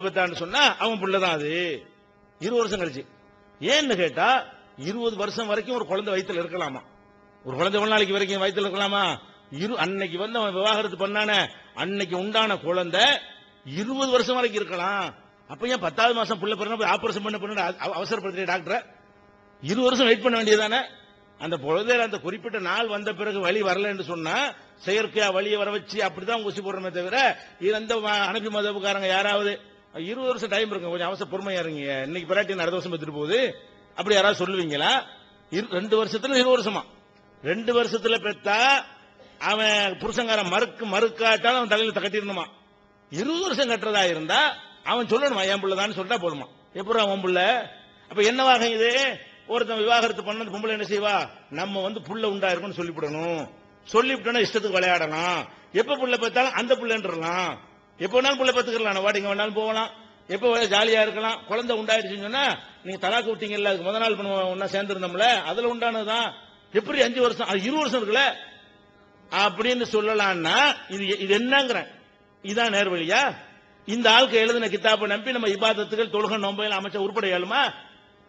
பெத்தான்னு சொன்னா அவன் பிள்ளைதான் தான் அது. இருபது வருஷம் கழிச்சு. ஏன்னு கேட்டா இருபது வருஷம் வரைக்கும் ஒரு குழந்தை வயித்துல இருக்கலாமா? ஒரு குழந்தை ஒரு நாளைக்கு வரைக்கும் வயிற்றுல இருக்கலாமா? இரு அன்னைக்கு வந்து அவன் விவாகரத்து பண்ணானே அன்னைக்கு உண்டான குழந்தை இருபது வருஷம் வரைக்கும் இருக்கலாம். அப்ப ஏன் பத்தாவது மாசம் புள்ள பிறந்த போய் ஆபரேஷன் பண்ண பண்ண அவசரப்படுத்துற டாக்டர் இருபது வருஷம் வெயிட் பண்ண வேண்டியதானே அந்த குழந்தையில அந்த குறிப்பிட்ட நாள் வந்த பிறகு வழி வரலன்னு சொன்னா செயற்கையா வழியை வர வச்சு அப்படிதான் ஊசி போடுறமே தவிர இது எந்த அனுப்பி மதப்புக்காரங்க யாராவது இருபது வருஷம் டைம் இருக்கு கொஞ்சம் அவசர பொறுமையா இருங்க இன்னைக்கு பிராட்டி அடுத்த வருஷம் எடுத்துட்டு போகுது? அப்படி யாராவது சொல்லுவீங்களா? இரு- ரெண்டு வருஷத்துல இருபது வருஷமா? ரெண்டு வருஷத்துல பெத்தா அவன் புருஷங்காரன் மறுக்கு மறுக்காட்டாலும் அவன் தலையில கட்டிடணுமா இருபது வருஷம் கட்டுறதா இருந்தா அவன் சொல்லணுமா என் பிள்ளைதான்னு சொல்லிட்டா போதுமா? எப்படி அவன் புள்ள? அப்ப என்னவாக இது? ஒருத்தன் விவாகரத்து பண்ணது பொம்பளை என்ன செய்வா? நம்ம வந்து புள்ள உண்டா இருக்கும்னு சொல்லிவிடணும். சொல்லிவிட்டோம்னா இஷ்டத்துக்கு விளையாடலாம். எப்ப புள்ள பெத்தாலும் அந்த புள்ளன்றலாம். எப்ப வேணாலும் பிள்ளை பத்துக்கலாம். வாடிங்க வேணாலும் போகலாம். எப்ப ஜாலியா இருக்கலாம். குழந்தை உண்டாயிடுச்சுன்னு சொன்னா நீங்க தலாக்கு விட்டீங்கல்ல அதுக்கு முத நாள் ஒன்னா சேர்ந்துருந்தோம்ல அதுல உண்டானதுதான். எப்படி அஞ்சு வருஷம் அது இருபது வருஷம் இருக்குல்ல? அப்படின்னு சொல்லலாம்னா இது இது என்னங்கிறேன். இதான் நேர்வழியா இந்த ஆளுக்கு எழுதின கித்தாப்பை நம்பி நம்ம இபாதத்துகள் தொழுக நோம்பையில் அமைச்ச உருப்பட இயலுமா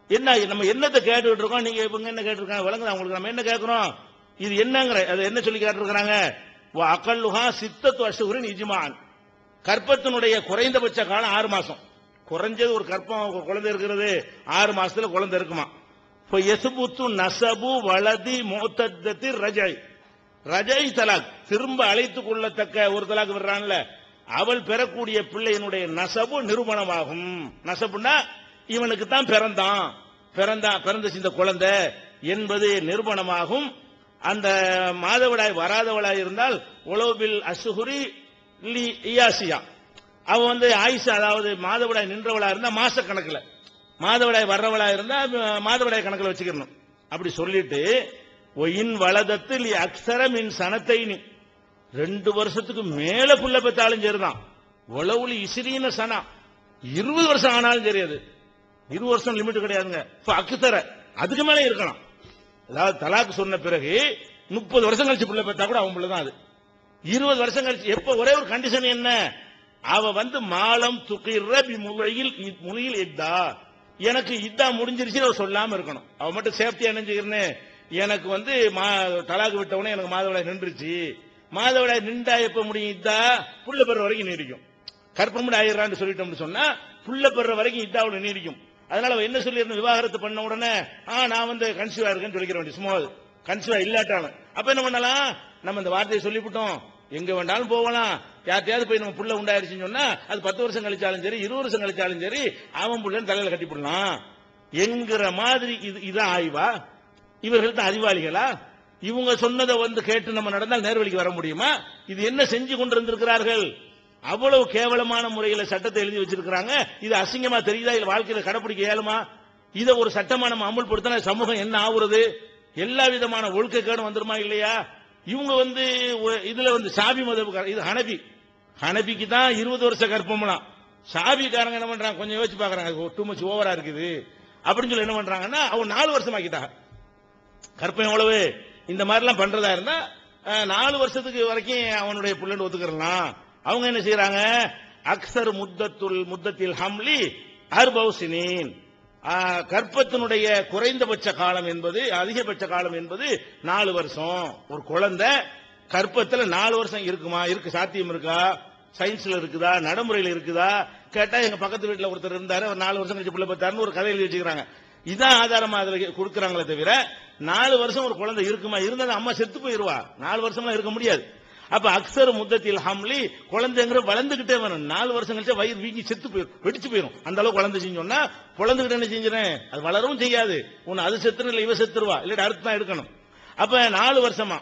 என்ன நம்ம என்னத்தை கேட்டுக்கிட்டு இருக்கோம் நீங்க இவங்க என்ன கேட்டிருக்காங்க? விளங்குதா உங்களுக்கு? நம்ம என்ன கேட்கிறோம்? இது என்னங்கிற அதை என்ன சொல்லி கேட்டிருக்கிறாங்க? அக்கல்லுகா சித்தத்து அசுகுரின் இஜிமான். கற்பத்தினுடைய குறைந்தபட்ச காலம் ஆறு மாசம். குறைஞ்சது ஒரு கற்பம் குழந்தை இருக்கிறது ஆறு மாசத்துல குழந்தை இருக்குமா? இப்போ எசுபுத்து நசபு வலதி மோத்தத்தி ரஜை. ரஜை தலாக். திரும்ப அழைத்துக் கொள்ளத்தக்க ஒரு தலாக் விடுறான்ல. அவள் பெறக்கூடிய பிள்ளையினுடைய நசபு நிரூபணமாகும். நசபுன்னா இவனுக்கு தான் பிறந்தான். பிறந்தான் பிறந்துச்சு இந்த குழந்தை என்பது நிறுவனமாகும் அந்த மாதவிடாய் வராதவளாய் இருந்தால் உளவில் அசுகுரி லி இயாசியா. அவ வந்து ஆயிஷா அதாவது மாதவிடாய் நின்றவளா இருந்தா மாச கணக்குல மாதவிடாய் வர்றவளா இருந்தா மாதவிடாய் கணக்குல வச்சுக்கணும். அப்படி சொல்லிட்டு ஒயின் வலதத்து லி அக்ஸர மின் நீ ரெண்டு வருஷத்துக்கு மேல புள்ள பெத்தாலும் சரிதான். உளவுலி இசிறீன சனா. இருபது வருஷம் ஆனாலும் சரி அது. இருபது வருஷம் லிமிட் கிடையாதுங்க. இப்ப அக்குத்தர அதுக்கு மேல இருக்கலாம். அதாவது தலாக்கு சொன்ன பிறகு முப்பது வருஷம் கழிச்சு பிள்ளை பெத்தா கூட அவன் பிள்ளை தான் அது. இருபது வருஷம் கழிச்சு எப்ப ஒரே ஒரு கண்டிஷன் என்ன? அவ வந்து மாலம் துக்கிற முறையில் முறையில் இதா எனக்கு இதா முடிஞ்சிருச்சு அவர் சொல்லாம இருக்கணும். அவ மட்டும் சேஃப்டியா நினைச்சுக்கிறேன்னு எனக்கு வந்து மா- தலாக்கு விட்டவனே எனக்கு மாதவிடாய் நின்றுச்சு மாதவிடாய் நின்றா எப்ப முடியும் இதா புள்ள பெற வரைக்கும் நீடிக்கும். கற்பமுடி ஆயிடுறான்னு சொல்லிட்டோம்னு சொன்னா புள்ள பெற வரைக்கும் இதாவோட நீடிக்கும். அதனால அவ என்ன சொல்லியிருந்த விவாகரத்து பண்ண உடனே ஆ நான் வந்து கன்சீவா இருக்கேன்னு சொல்லிக்கிற வேண்டிய சும்மா கன்சீவா இல்லாட்டாலும். அப்ப என்ன பண்ணலாம்? நம்ம இந்த வார்த்தையை சொல்லிவிட்டோம். எங்க வேண்டாலும் போகலாம். யார்ட்டையாவது போய் நம்ம புள்ள உண்டாயிருச்சுன்னு சொன்னா அது பத்து வருஷம் கழிச்சாலும் சரி இருபது வருஷம் கழிச்சாலும் சரி அவன் புள்ளன்னு தலையில கட்டிவிடலாம் என்கிற மாதிரி இது இதான் ஆய்வா? இவர்கள் தான் அறிவாளிகளா? இவங்க சொன்னதை வந்து கேட்டு நம்ம நடந்தால் நேர்வழிக்கு வர முடியுமா? இது என்ன செஞ்சு கொண்டிருந்திருக்கிறார்கள்? அவ்வளவு கேவலமான முறையில சட்டத்தை எழுதி வச்சிருக்கிறாங்க. இது அசிங்கமா தெரியுதா? இல்ல வாழ்க்கையில கடைபிடிக்க இயலுமா? இதை ஒரு சட்டமா நம்ம அமுல்படுத்தினா சமூகம் என்ன ஆகுறது எல்லா விதமான ஒழுக்கக்கேடும் வந்துருமா இல்லையா? இவங்க வந்து இதுல வந்து சாபி மதப்புக்கார இது ஹனபி. ஹனபிக்கு தான் இருபது வருஷ கற்பம்லாம் சாபிக்காரங்க என்ன பண்றாங்க? கொஞ்சம் யோசிச்சு பாக்குறாங்க டூ மச் ஓவரா இருக்குது. அப்படின்னு சொல்லி என்ன பண்றாங்கன்னா அவங்க நாலு வருஷம் ஆக்கிட்டாங்க கற்பம் எவ்வளவு? இந்த மாதிரிலாம் பண்றதா இருந்தா நாலு வருஷத்துக்கு வரைக்கும் அவனுடைய புள்ளன்னு ஒத்துக்கிறலாம். அவங்க என்ன செய்யறாங்க அக்சர் முத்தத்துல் முத்தத்தில் ஹம்லி அர்பௌசினீன் கற்பத்தினுடைய குறைந்தபட்ச காலம் என்பது அதிகபட்ச காலம் என்பது நாலு வருஷம். ஒரு குழந்தை கற்பத்துல நாலு வருஷம் இருக்குமா? இருக்கு சாத்தியம் இருக்கா? சயின்ஸ்ல இருக்குதா? நடைமுறையில் இருக்குதா? கேட்டா எங்க பக்கத்து வீட்டுல ஒருத்தர் இருந்தாரு ஒரு நாலு வருஷம் கழிச்சு பிள்ளை பார்த்தாருன்னு ஒரு கதையில் வச்சுக்கிறாங்க இதான் ஆதாரமா அதுல கொடுக்குறாங்களே தவிர நாலு வருஷம் ஒரு குழந்தை இருக்குமா? இருந்தாலும் அம்மா செத்து போயிருவா. நாலு வருஷம்லாம் இருக்க முடியாது. அப்ப அக்சர் முத்தத்தில் ஹம்லி குழந்தைங்கிற வளர்ந்துகிட்டே வரும் நாலு வருஷம் கழிச்சா வயிறு வீங்கி செத்து போயிடும் வெடிச்சு போயிடும் அந்த அளவு குழந்தை செஞ்சோம்னா குழந்தைகிட்ட என்ன செஞ்சிடறேன்? அது வளரவும் செய்யாது. உன் அது செத்துரும் இல்ல இவ செத்துருவா. இல்லாட்டி அடுத்து தான் எடுக்கணும். அப்ப நாலு வருஷமா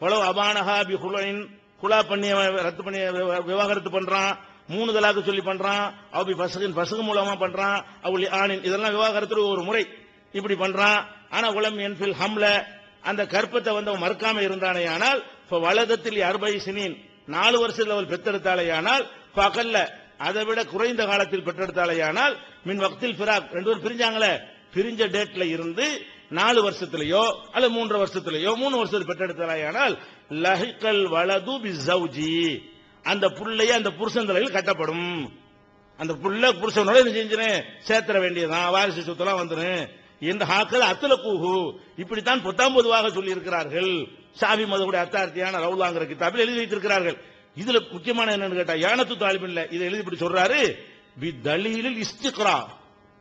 குளவு அபானஹா பி குலைன் குலா பண்ணி ரத்து பண்ணி விவாகரத்து பண்றான் மூணு தலாக்கு சொல்லி பண்றான் அவ பசகின் பசகு மூலமா பண்றான் அவள் ஆணின் இதெல்லாம் விவாகரத்துல ஒரு முறை இப்படி பண்றான். ஆனா உலம் என்பில் ஹம்ல அந்த கற்பத்தை வந்து அவன் மறுக்காம இருந்தானே ஆனால் வலதத்தில் அறுபை சினின் நாலு வருஷத்தில் அவள் பெற்றெடுத்தாலேயானால் பகல்ல அதை விட குறைந்த காலத்தில் பெற்றெடுத்தாலேயானால் மின் வக்தில் பிராக் ரெண்டு பேரும் பிரிஞ்சாங்களே? பிரிஞ்ச டேட்ல இருந்து நாலு வருஷத்திலேயோ அல்லது மூன்று வருஷத்திலேயோ மூணு வருஷத்தில் பெற்றெடுத்தாலேயானால் லஹிக்கல் வலது பி அந்த புள்ளைய அந்த புருஷன் தலையில் கட்டப்படும். அந்த புள்ள புருஷனோட என்ன செஞ்சிரு சேர்த்துற வேண்டியதுதான். வாரிசு சொத்தெல்லாம் வந்துடும் இந்த ஹாக்கள் அத்துல கூஹு இப்படித்தான் பொத்தாம் பொதுவாக சொல்லி இருக்கிறார்கள் ஷாபி மதவுடைய அத்தார்த்தியான ரவுலாங்கிற கிதாபில் எழுதி வைத்திருக்கிறார்கள். இதுல முக்கியமான என்னன்னு கேட்டா யானத்து இல்ல இதை எழுதி இப்படி சொல்றாரு பி தலீலில் இஸ்திக்ரா.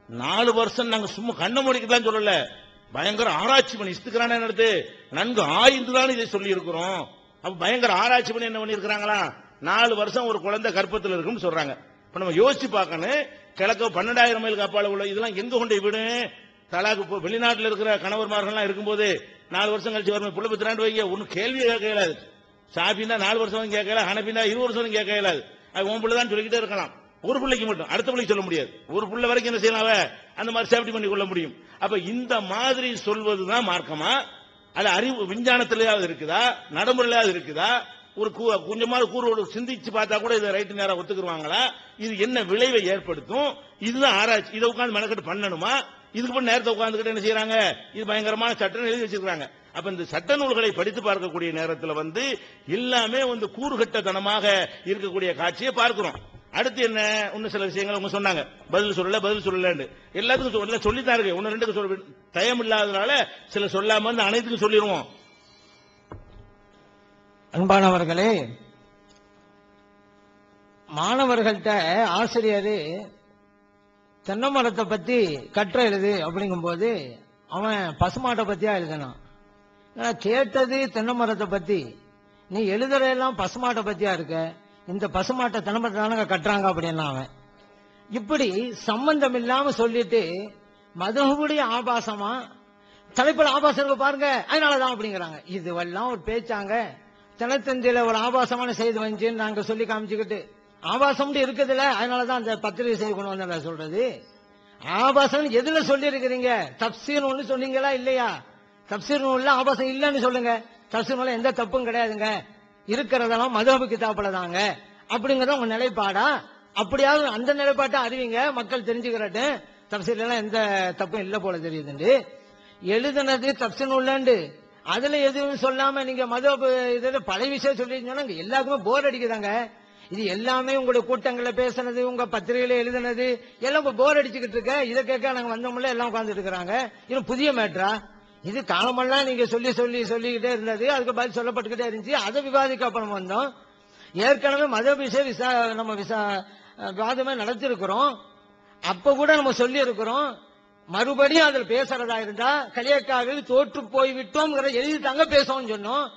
நாலு வருஷம் நாங்க சும்மா கண்ண மூடிக்கலாம் சொல்லல. பயங்கர ஆராய்ச்சி பண்ணி இஸ்திக்ரான என்னது? நன்கு ஆய்ந்து தான் இதை சொல்லி இருக்கிறோம் அப்ப பயங்கர ஆராய்ச்சி பண்ணி என்ன பண்ணிருக்கிறாங்களா நாலு வருஷம் ஒரு குழந்தை கற்பத்தில் இருக்கும்னு சொல்றாங்க. இப்ப நம்ம யோசிச்சு பார்க்கணும். கிழக்க பன்னெண்டாயிரம் மைல் காப்பாள உள்ள இதெல்லாம் எங்க கொண்டு விடு தலாக்கு வெளிநாட்டில் இருக்கிற கணவர்மார்கள்லாம் இருக்கும்போது நாலு வருஷம் கழிச்சு வரணும் புள்ள பத்திராண்டு வைங்க ஒன்னும் கேள்வி கேட்க இயலாது ஷாபின்னா நாலு வருஷம் கேட்கல ஹனபின்னா இருபது வருஷம் கேட்க இயலாது அது உன் பிள்ளை தான் சொல்லிக்கிட்டே இருக்கலாம். ஒரு பிள்ளைக்கு மட்டும் அடுத்த பிள்ளைக்கு சொல்ல முடியாது. ஒரு பிள்ளை வரைக்கும் என்ன செய்யலாம் அந்த மாதிரி சேஃப்டி பண்ணி கொள்ள முடியும். அப்ப இந்த மாதிரி சொல்வதுதான் மார்க்கமா? அது அறிவு விஞ்ஞானத்திலேயாவது இருக்குதா? நடைமுறையிலாவது இருக்குதா? ஒரு கூ- கொஞ்சமாவது கூறு சிந்திச்சு பார்த்தா கூட இதை ரைட்டு நேரம் ஒத்துக்குருவாங்களா? இது என்ன விளைவை ஏற்படுத்தும்? இதுதான் ஆராய்ச்சி. இதை உட்காந்து மெனக்கெட்டு பண்ணணுமா? இதுக்கு முன்ன நேரத்தை உட்கார்ந்துக்கிட்டு என்ன செய்யறாங்க? இது பயங்கரமான சட்டம் எழுதி வச்சிருக்காங்க அப்ப இந்த சட்ட நூல்களை படித்து பார்க்கக்கூடிய நேரத்துல வந்து எல்லாமே வந்து கூறுகட்டத்தனமாக இருக்கக்கூடிய காட்சியை பார்க்கிறோம். அடுத்து என்ன? இன்னும் சில விஷயங்கள் அவங்க சொன்னாங்க. பதில் சொல்லல பதில் சொல்லலன்னு. எல்லாத்துக்கும் சொல்ல சொல்லித்தான் இருக்கு ஒன்னு ரெண்டுக்கு சொல்ல தயம் இல்லாதனால சில சொல்லாம வந்து அனைத்துக்கும் சொல்லிடுவோம் அன்பானவர்களே மாணவர்கள்ட்ட ஆசிரியர் தென்னை மரத்தை பத்தி கற்ற எழுது அப்படிங்கும்போது அவன் பசுமாட்டை பத்தியா எழுதினான். நான் கேட்டது தென்னை மரத்தை பத்தி. நீ எழுதுறதெல்லாம் பசுமாட்டை பத்தியா இருக்க? இந்த பசுமாட்டை தென்னை மரத்தை கட்டுறாங்க அப்படின்னா அவன். இப்படி சம்பந்தம் இல்லாம சொல்லிட்டு மதுகுடைய ஆபாசமா தலைப்புல ஆபாசம் இருக்கு பாருங்க அதனாலதான் அப்படிங்கிறாங்க. இதுவெல்லாம் ஒரு பேச்சாங்க. தினத்தந்தியில ஒரு ஆபாசமான செய்தி வந்துச்சுன்னு நாங்க சொல்லி காமிச்சுக்கிட்டு. ஆபாசம் இருக்குதுல்ல அதனாலதான் அந்த பத்திரிகை செய்தி கொண்டு வந்த நான் சொல்றது. ஆபாசம் எதுல சொல்லி இருக்கிறீங்க தப்சீர் ஒண்ணு சொன்னீங்களா இல்லையா? தப்சீர் நூல்ல ஆபாசம் இல்லைன்னு சொல்லுங்க. தப்சீர் நூல்ல எந்த தப்பும் கிடையாதுங்க. இருக்கிறதெல்லாம் மதுஹபு கிதாப்புல தாங்க. அப்படிங்கறத உங்க நிலைப்பாடா? அப்படியாவது அந்த நிலைப்பாட்டை அறிவிங்க மக்கள் தெரிஞ்சுக்கிறட்டும் தப்சீர்ல எல்லாம் எந்த தப்பும் இல்ல போல தெரியுதுண்டு எழுதுனது தப்சீர் நூல்லண்டு. அதுல எதுவும் சொல்லாம நீங்க மதுஹபு இதுல பழைய விஷயம் சொல்லிருந்தோம்னா எல்லாருக்குமே போர் அடிக்குதாங்க. இது எல்லாமே உங்களுடைய கூட்டங்கள்ல பேசுனது உங்க பத்திரிகையில எழுதுனது எல்லாம் இப்ப போர் அடிச்சுக்கிட்டு இருக்க. இதை கேட்க நாங்க வந்தோம்ல எல்லாம் உட்கார்ந்துட்டு இருக்கிறாங்க. இது புதிய மேட்ரா இது காலமெல்லாம் நீங்க சொல்லி சொல்லி சொல்லிக்கிட்டே இருந்தது. அதுக்கு பதில் சொல்லப்பட்டுக்கிட்டே இருந்துச்சு. அதை விவாதிக்க அப்புறம் வந்தோம். ஏற்கனவே மத விஷய விசா நம்ம விசா விவாதமே நடத்திருக்கிறோம். அப்ப கூட நம்ம சொல்லி இருக்கிறோம் மறுபடியும் அதில் பேசுறதா இருந்தா கலியக்காவில் தோற்று போய் எழுதி தாங்க பேசணும்னு சொன்னோம்.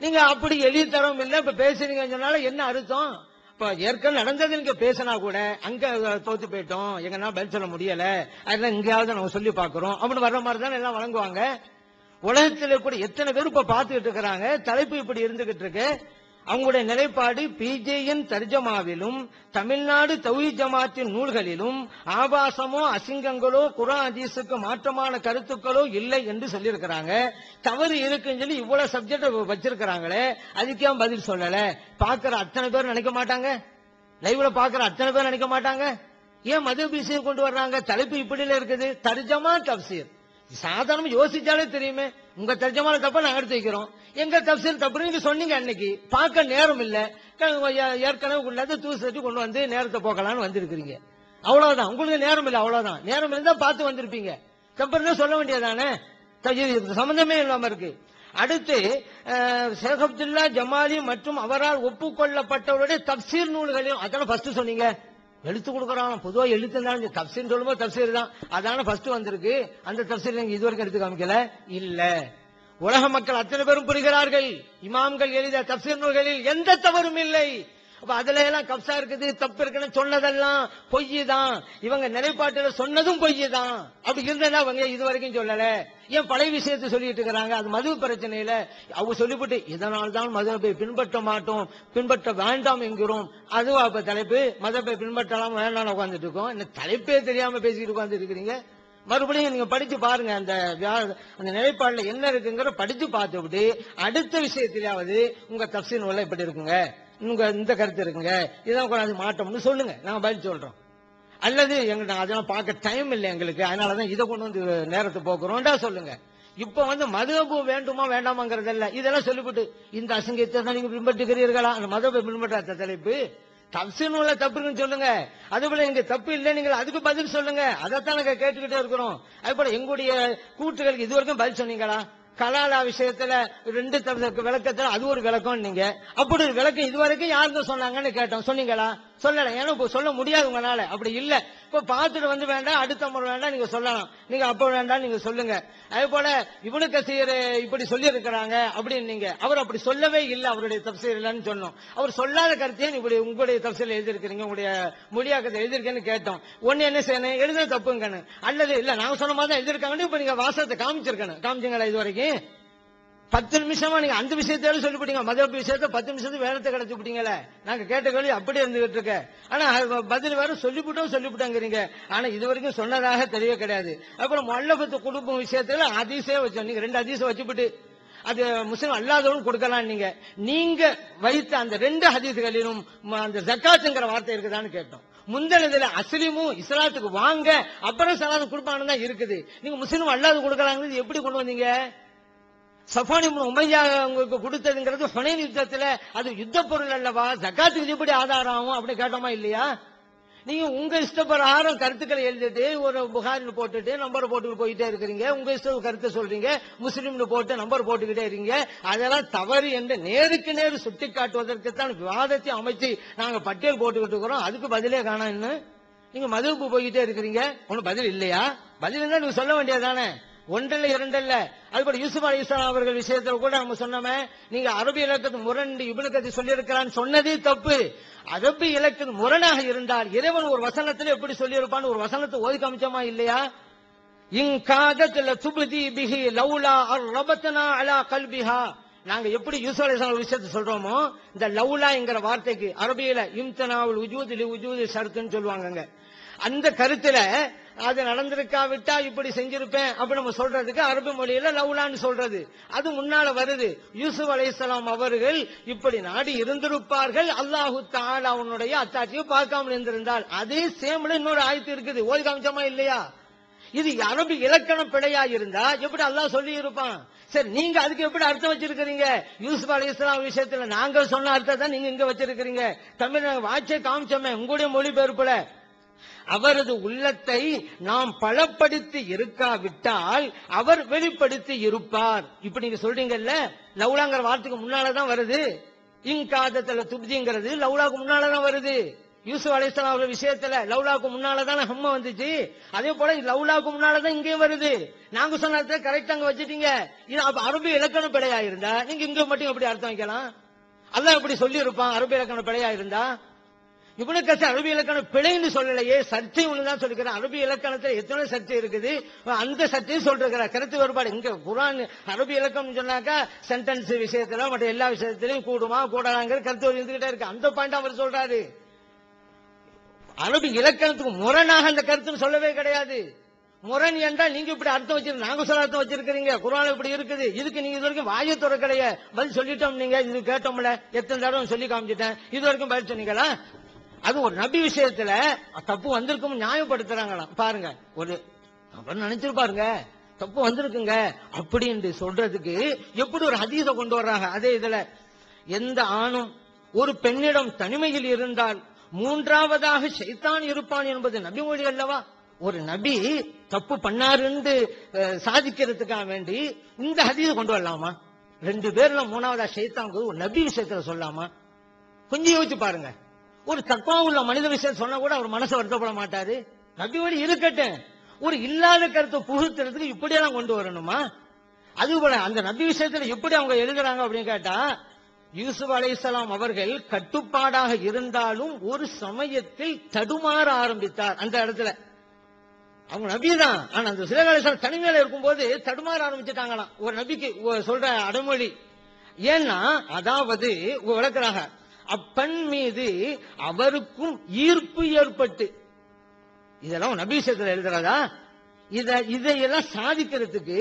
நீங்க அப்படி எழுதித்தரம் தரவும் இல்லை இப்ப பேசுறீங்கன்னு சொன்னால என்ன அர்த்தம்? இப்ப ஏற்கனவே நடந்தது நீங்க பேசினா கூட அங்க தோத்து போயிட்டோம் எங்கன்னா பதில் சொல்ல முடியல அதெல்லாம் எங்கேயாவது நம்ம சொல்லி பாக்குறோம் அப்படின்னு வர்ற மாதிரி தானே எல்லாம் வழங்குவாங்க. உலகத்துல கூட எத்தனை பேர் இப்ப பார்த்துக்கிட்டு இருக்கிறாங்க தலைப்பு இப்படி இருந்துகிட்டு இருக்கு. அவங்களுடைய நிலைப்பாடு பிஜேஎன் தர்ஜமாவிலும் தமிழ்நாடு தௌஹி ஜமாத்தின் நூல்களிலும் ஆபாசமோ அசிங்கங்களோ குரான் ஹதீஸுக்கு மாற்றமான கருத்துக்களோ இல்லை என்று சொல்லியிருக்கிறாங்க. தவறு இருக்குன்னு சொல்லி இவ்வளவு சப்ஜெக்ட் வச்சிருக்கிறாங்களே அதுக்கே பதில் சொல்லல? பாக்குற அத்தனை பேர் நினைக்க மாட்டாங்க? லைவ்ல பாக்குற அத்தனை பேர் நினைக்க மாட்டாங்க? ஏன் மது விஷயம் கொண்டு வர்றாங்க? தலைப்பு இப்படில இருக்குது. தர்ஜமா தப்சீர். சாதாரணமா யோசிச்சாலே தெரியுமே. உங்க தர்ஜமான தப்ப நாங்க எடுத்து வைக்கிறோம். எங்க தப்சீல் தப்பு நீங்க சொன்னீங்க அன்னைக்கு. பார்க்க நேரம் இல்ல. ஏற்கனவே கொண்டாந்து தூசு தட்டி கொண்டு வந்து நேரத்தை போக்கலாம்னு வந்திருக்கிறீங்க. அவ்வளவுதான். உங்களுக்கு நேரம் இல்லை அவ்வளவுதான். நேரம் இருந்தா பார்த்து வந்திருப்பீங்க. தப்பு சொல்ல வேண்டியதானே சம்பந்தமே இல்லாம இருக்கு. அடுத்து ஷேக் அப்துல்லா ஜமாலி மற்றும் அவரால் ஒப்புக்கொள்ளப்பட்டவருடைய தப்சீர் நூல்களையும் அதெல்லாம் ஃபர்ஸ்ட் சொன்னீங்க. எழுத்து கொடுக்கறான். பொதுவா எழுத்து தான் தப்சீர் சொல்லும்போது தப்சீர் தான். அதான ஃபர்ஸ்ட் வந்திருக்கு. அந்த தப்சீர் நீங்க இதுவரைக்கும் எடுத்து காமிக்கல? இல்ல. உலக மக்கள் அத்தனை பேரும் புரிகிறார்கள். இமாம்கள் எழுத தப்சீர் நூல்களில் எந்த தவறும் இல்லை. அப்ப அதுல எல்லாம் கப்சா இருக்குது தப்பு இருக்குன்னு சொன்னதெல்லாம் பொய் தான் இவங்க நிலைப்பாட்டுல சொன்னதும் பொய் தான் அப்படி இருந்ததா அவங்க இது வரைக்கும் சொல்லல. ஏன் பழைய விஷயத்தை சொல்லிட்டு இருக்கிறாங்க? அது மது பிரச்சனையில அவங்க சொல்லிவிட்டு இதனால் தான் மதுவை பின்பற்ற மாட்டோம் பின்பற்ற வேண்டாம் என்கிறோம். அதுவும் அப்ப தலைப்பு? மதப்பை பின்பற்றலாம் வேண்டாம் உட்கார்ந்துட்டு இருக்கோம். இந்த தலைப்பே தெரியாம பேசிக்கிட்டு உட்கார்ந்து இருக்கிறீங்க? மறுபடியும் நீங்க படிச்சு பாருங்க அந்த அந்த நிலைப்பாடுல என்ன இருக்குங்கிற படிச்சு பார்த்துவிட்டு அடுத்த விஷயத்திலாவது உங்க தப்சீன் உள்ள இப்படி இருக்குங்க. உங்க இந்த கருத்து இருக்குங்க. இதான் கொண்டாந்து மாட்டோம்னு சொல்லுங்க. நாங்க பதில் சொல்றோம். அல்லது எங்க அதெல்லாம் பார்க்க டைம் இல்லை எங்களுக்கு. அதனாலதான் இதை கொண்டு வந்து நேரத்தை போக்குறோம்டா சொல்லுங்க. இப்ப வந்து மதுபு வேண்டுமா வேண்டாமாங்கிறது இல்ல. இதெல்லாம் சொல்லிவிட்டு இந்த அசங்கத்தை தான் நீங்க பின்பற்றுகிறீர்களா? அந்த மதபை பின்பற்றாத தலைப்பு. தப்சுன்னு உள்ள தப்பு இருக்குன்னு சொல்லுங்க. அதுபோல இங்க தப்பு இல்லை நீங்க அதுக்கு பதில் சொல்லுங்க. அதைத்தான் நாங்க கேட்டுக்கிட்டே இருக்கிறோம். அதுபோல எங்களுடைய கூட்டுகளுக்கு இது வரைக்கும் பதில் சொன்னீங்களா? கலாலா விஷயத்துல ரெண்டு விளக்கத்துல அது ஒரு விளக்கம் நீங்க. அப்படி ஒரு விளக்கம் இது வரைக்கும் யாருங்க சொன்னாங்கன்னு கேட்டோம். சொன்னீங்களா? சொல்லல. ஏன்னா இப்ப சொல்ல முடியாது உங்களால. அப்படி இல்ல. இப்ப பார்த்துட்டு வந்து வேண்டாம் அடுத்த முறை வேண்டாம் நீங்க சொல்லலாம். நீங்க அப்ப வேண்டாம் நீங்க சொல்லுங்க. அதே போல இவனு கசீர் இப்படி சொல்லி இருக்கிறாங்க அப்படின்னு நீங்க. அவர் அப்படி சொல்லவே இல்லை அவருடைய தப்சீர் இல்லைன்னு சொன்னோம். அவர் சொல்லாத கருத்தையும் இப்படி உங்களுடைய தப்சீர் எழுதியிருக்கிறீங்க. உங்களுடைய மொழியாக்கத்தை எழுதியிருக்கேன்னு கேட்டோம். ஒன்னு என்ன செய்யணும்? எழுத தப்புங்கன்னு. அல்லது இல்ல நாங்க சொன்ன மாதிரி தான் எழுதியிருக்காங்கன்னு இப்ப நீங்க வாசத்தை காமிச்சிருக்கணும். காமிச்சிங்களா இது வரைக்கும் பத்து நிமிஷமா நீங்க அந்த விஷயத்தாலும் சொல்லிவிட்டீங்க மதப்பு விஷயத்த பத்து நிமிஷத்துக்கு வேலத்தை கிடைச்சி விட்டீங்களே. நாங்க கேட்ட கேள்வி அப்படியே இருந்துகிட்டு இருக்க. ஆனா பதில் வேற சொல்லிவிட்டோம் சொல்லிவிட்டோங்கிறீங்க ஆனா இது வரைக்கும் சொன்னதாக தெரியவே கிடையாது. அப்புறம் மல்லபத்து குடும்பம் விஷயத்துல அதிசயம் வச்சோம் நீங்க ரெண்டு அதிசயம் வச்சுவிட்டு அது முஸ்லிம் அல்லாதவரும் கொடுக்கலாம் நீங்க. நீங்க வைத்த அந்த ரெண்டு ஹதீசுகளிலும் அந்த ஜக்காத்துங்கிற வார்த்தை இருக்குதான்னு கேட்டோம். முந்தனதுல அஸ்லிமும் இஸ்லாத்துக்கு வாங்க அப்புறம் சலாது கொடுப்பான்னு தான் இருக்குது. நீங்க முஸ்லீம் அல்லாத கொடுக்கலாங்கிறது எப்படி கொண்டு வந்தீங்க? சஃபானி இப்னு உமையா உங்களுக்கு கொடுத்ததுங்கிறது ஹுனைன் யுத்தத்துல அது யுத்த பொருள் அல்லவா? ஜக்காத்துக்கு எப்படி ஆதாரம் ஆகும் அப்படி கேட்டோமா இல்லையா? நீங்க உங்க இஷ்டப்பிரகாரம் கருத்துக்களை எழுதிட்டு ஒரு புகாரில் போட்டுட்டு நம்பர் போட்டு போயிட்டே இருக்கிறீங்க. உங்க இஷ்ட கருத்தை சொல்றீங்க. முஸ்லீம்னு போட்டு நம்பர் போட்டுக்கிட்டே இருக்கீங்க. அதெல்லாம் தவறு என்று நேருக்கு நேர் சுட்டி காட்டுவதற்கு தான் விவாதத்தை அமைச்சு நாங்க பட்டியல் போட்டுக்கிட்டு இருக்கிறோம். அதுக்கு பதிலே காணும் நீங்க மதுவுக்கு போய்கிட்டே இருக்கிறீங்க. ஒன்னும் பதில் இல்லையா? பதில் இருந்தா நீங்க சொல்ல வேண்டியதானே ஒன்றல்ல இரண்டல்ல. அதுபோல யூசுப் அலி இஸ்லாம் அவர்கள் விஷயத்துல கூட நம்ம சொன்னோமே நீங்க அரபி இலக்கத்து முரண்டு இபுனு சொல்லியிருக்கிறான்னு சொன்னதே தப்பு. அரபி இலக்கத்து முரணாக இருந்தால் இறைவன் ஒரு வசனத்துல எப்படி சொல்லியிருப்பான்னு ஒரு வசனத்தை ஓதி காமிச்சோமா இல்லையா? இன் துபுதி பிஹி லவுலா அர் ரபத்தனா அலா கல்பிஹா. நாங்க எப்படி யூசுப் அலி இஸ்லாம் விஷயத்தை சொல்றோமோ இந்த லவுலாங்கிற வார்த்தைக்கு அரபியில இம்தனாவுல் உஜூது லி உஜூது ஷர்த்துன்னு சொல்லுவாங்கங்க. அந்த கருத்துல அது நடந்திருக்காவிட்டா இப்படி செஞ்சிருப்பேன் அப்படி நம்ம சொல்றதுக்கு அரபு மொழியில லவுலான்னு சொல்றது. அது முன்னால வருது. யூசுப் அலைஹிஸ்ஸலாம் அவர்கள் இப்படி நாடி இருந்திருப்பார்கள். அல்லாஹு தாலா அவனுடைய அத்தாட்சியை பார்க்காமல் இருந்திருந்தால். அதே சேம்ல இன்னொரு ஆயத்து இருக்குது. ஓதி காமிச்சமா இல்லையா? இது அரபு இலக்கண பிழையா இருந்தா எப்படி அல்லாஹ் சொல்லி இருப்பான் சரி நீங்க அதுக்கு எப்படி அர்த்தம் வச்சிருக்கிறீங்க? யூசுப் அலி இஸ்லாம் விஷயத்துல நாங்கள் சொன்ன அர்த்தத்தை நீங்க இங்க வச்சிருக்கிறீங்க. தமிழ் வாட்சை காமிச்சோமே உங்களுடைய மொழிபெயர்ப்புல அவரது உள்ளத்தை நாம் பலப்படுத்தி இருக்காவிட்டால் அவர் வெளிப்படுத்தி இருப்பார். இப்ப நீங்க சொல்றீங்கல்ல லவுலாங்கிற வார்த்தைக்கு முன்னாலதான் வருது. இங்காதத்துல துப்திங்கிறது லவுலாக்கு முன்னாலதான் வருது. யூசுப் அலிஸ்லாம் அவர்கள் விஷயத்துல லவ்லாக்கு முன்னாலதானே ஹம்ம வந்துச்சு. அதே போல லவ்லாக்கு முன்னாலதான் இங்கேயும் வருது. நாங்க சொன்ன கரெக்ட் அங்க வச்சுட்டீங்க. இது அப்ப அரபி இலக்கண பிழையா இருந்தா? நீங்க இங்க மட்டும் எப்படி அர்த்தம் வைக்கலாம்? அதான் இப்படி சொல்லி இருப்பான் அரபி இலக்கண பிழையா இருந்தா? இவனு கச அரபி இலக்கணம் பிழைன்னு சொல்லலையே சர்ச்சை ஒண்ணுதான் சொல்லிக்கிறேன். அரபி இலக்கணத்துல எத்தனை சர்ச்சை இருக்குது? அந்த சர்ச்சையும் சொல்லிருக்கிறார். கருத்து வேறுபாடு. இங்க குரான் அரபி இலக்கணம் சொன்னாக்கா சென்டென்ஸ் விஷயத்துல மற்ற எல்லா விஷயத்திலையும் கூடுமா கூடலாங்கிற கருத்து இருந்துகிட்டே இருக்கு அந்த பாயிண்ட் அவர் சொல்றாரு. அரபி இலக்கணத்துக்கு முரணாக அந்த கருத்துன்னு சொல்லவே கிடையாது. முரண் என்றால் நீங்க இப்படி அர்த்தம் வச்சிருக்க நாங்க சொல்ல அர்த்தம் வச்சிருக்கிறீங்க. குரான் இப்படி இருக்குது. இதுக்கு நீங்க இது வரைக்கும் வாய திறக்கலைய. பதில் சொல்லிட்டோம் நீங்க. இது கேட்டோம்ல. எத்தனை தடவை சொல்லி காமிச்சிட்டேன். இது வரைக்கும் பதில் சொன்னீங்களா? அது ஒரு நபி விஷயத்துல தப்பு வந்திருக்கும் நியாயப்படுத்துறாங்களாம். பாருங்க ஒரு அவர் நினைச்சிருப்பாருங்க தப்பு வந்திருக்குங்க அப்படின்னு சொல்றதுக்கு எப்படி ஒரு ஹதீஸ கொண்டு வர்றாங்க? அதே இதுல எந்த ஆணும் ஒரு பெண்ணிடம் தனிமையில் இருந்தால் மூன்றாவதாக ஷைத்தான் இருப்பான் என்பது நபி மொழி அல்லவா? ஒரு நபி தப்பு பண்ணாருன்னு சாதிக்கிறதுக்காக வேண்டி இந்த ஹதீஸ கொண்டு வரலாமா? ரெண்டு பேர்ல மூணாவதா ஷைத்தாங்க ஒரு நபி விஷயத்துல சொல்லலாமா? கொஞ்சம் யோசிச்சு பாருங்க. ஒரு தக்குவா உள்ள மனித விஷயம் சொன்னா கூட அவர் மனசு வருத்தப்பட மாட்டாரு. நபிமொழி இருக்கட்டும். ஒரு இல்லாத கருத்தை புகுத்துறதுக்கு இப்படியெல்லாம் கொண்டு வரணுமா? அது போல அந்த நபி விஷயத்துல எப்படி அவங்க எழுதுறாங்க அப்படின்னு கேட்டா யூசுப் அலைசலாம் அவர்கள் கட்டுப்பாடாக இருந்தாலும் ஒரு சமயத்தில் தடுமாற ஆரம்பித்தார் அந்த இடத்துல. அவங்க நபி தான் ஆனா அந்த சிலகாலேஸ்வரர் தனிமையில இருக்கும்போது தடுமாற ஆரம்பிச்சுட்டாங்களாம். ஒரு நபிக்கு சொல்ற அடைமொழி. ஏன்னா அதாவது விளக்குறாங்க. அப்பெண் மீது அவருக்கும் ஈர்ப்பு ஏற்பட்டு. இதெல்லாம் நபீசத்தில் எழுதுறதா இத இதையெல்லாம் சாதிக்கிறதுக்கு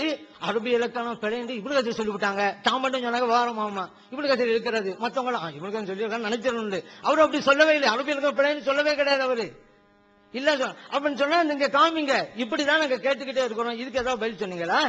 அரபி இலக்கணம் பிழைந்து இப்படி கதை சொல்லிவிட்டாங்க. தான் மட்டும் சொன்னாங்க வாரம் ஆமா இப்படி கதை இருக்கிறது. மத்தவங்களும் இப்படி கதை சொல்லியிருக்காங்க நினைச்சிருந்து அவர் அப்படி சொல்லவே இல்லை. அரபி இலக்கணம் பிழைன்னு சொல்லவே கிடையாது அவரு. இல்ல சார் அப்படின்னு சொன்னா நீங்க காமிங்க. இப்படிதான் நாங்க கேட்டுக்கிட்டே இருக்கிறோம். இதுக்கு ஏதாவது பதில் சொன்னீங்களா?